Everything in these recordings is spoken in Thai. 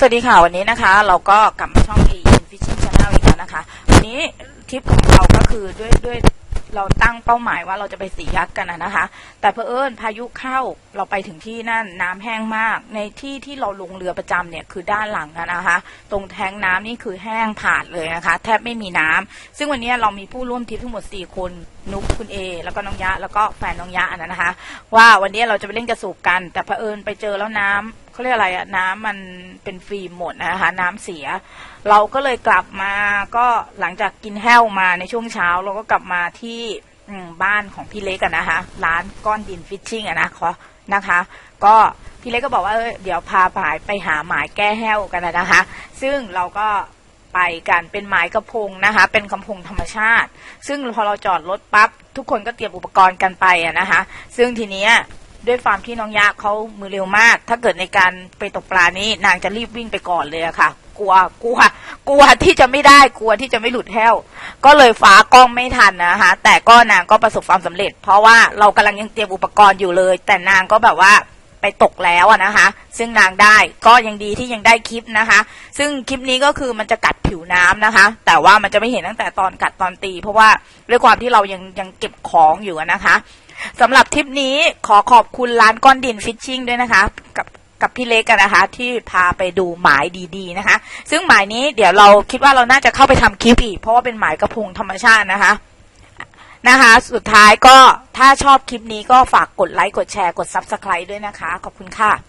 สวัสดีค่ะ วันนี้นะคะ เราก็กลับมาช่อง A in Fishing Channel อีกแล้วนะคะ วันนี้ทริปของเราก็คือด้วยด้วยเราตั้งเป้าหมายว่าเราจะไปสียักษ์กันนะคะ แต่เพอเอิญพายุเข้าเราไปถึงที่นั่นน้ำแห้งมาก ในที่ที่เราลงเรือประจำเนี่ยคือด้านหลังนะนะคะ ตรงแทงน้ำนี่คือแห้งผาดเลยนะคะ แทบไม่มีน้ำซึ่งวันนี้เรามีผู้ร่วมทริปทั้งหมด 4 คนนุกคุณเอแล้วก็น้องยะแล้วก็แฟนน้องยะอันนั้นนะคะ ว่าวันนี้เราจะไปเล่นกระสูบกัน แต่เผอิญไปเจอแล้วน้ำ เขาเรียกอะไรอะน้ำมันเป็นฟิล์มหมดนะคะน้ำเสีย เราก็เลยกลับมาก็หลังจากกินแห้วมาในช่วงเช้า เราก็กลับมาที่บ้านของพี่เล็กกันนะคะร้านก้อนดินฟิชชิ่งอะนะคะนะคะ ก็พี่เล็กก็บอกว่าเออเดี๋ยวพาไปไปหาหมายแก้แห้วกันนะคะ ซึ่งเราก็ไปกันเป็นหมายกระพงนะคะ เป็นกระพงธรรมชาติ ซึ่งพอเราจอดรถปั๊บทุกคนก็เตรียมอุปกรณ์กันไปอะนะคะ ซึ่งทีเนี้ย ด้วยความที่น้องยาเขามือเร็วมาก ถ้าเกิดในการไปตกปลานี้นางจะรีบวิ่งไปก่อนเลยอะค่ะ กลัวกลัว กลัวที่จะไม่ได้กลัวที่จะไม่หลุดแห้ว ก็เลยฟ้ากล้องไม่ทันนะคะแต่ก็นางก็ประสบความสำเร็จ เพราะว่าเรากำลังยังเตรียมอุปกรณ์อยู่เลย แต่นางก็แบบว่าไปตกแล้วอะนะคะ ซึ่งนางได้ก็ยังดีที่ยังได้คลิปนะคะ ซึ่งคลิปนี้ก็คือมันจะกัดผิวน้ำนะคะ แต่ว่ามันจะไม่เห็นตั้งแต่ตอนกัดตอนตี เพราะว่าด้วยความที่เรายังยังเก็บของอยู่นะคะ สำหรับทริปนี้ขอขอบคุณร้านก้อนดินฟิชชิ่งด้วยนะคะ กับกับพี่เล็กกันนะคะ ที่พาไปดูหมายดีๆนะคะ ซึ่งหมายนี้เดี๋ยวเราคิดว่าเราน่าจะเข้าไปทำคลิปอีก เพราะว่าเป็นหมายกระพงธรรมชาตินะคะนะคะ สุดท้ายก็ถ้าชอบคลิปนี้ก็ฝากกดไลค์กดแชร์กด Subscribe ด้วยนะคะ ขอบคุณค่ะ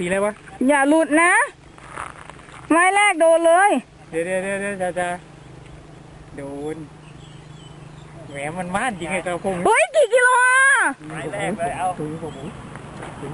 ตีอะไรวะอย่าหลุดนะ ไม้แรกโดนเลย เดี๋ยวเดี๋ยวเดี๋ยวเดี๋ยวจะจะโดนแหมมันม่านจริงไอ้ตัวพงเฮ้ยกี่กิโลอะไม้แรกเลยเอาถุงผมถุง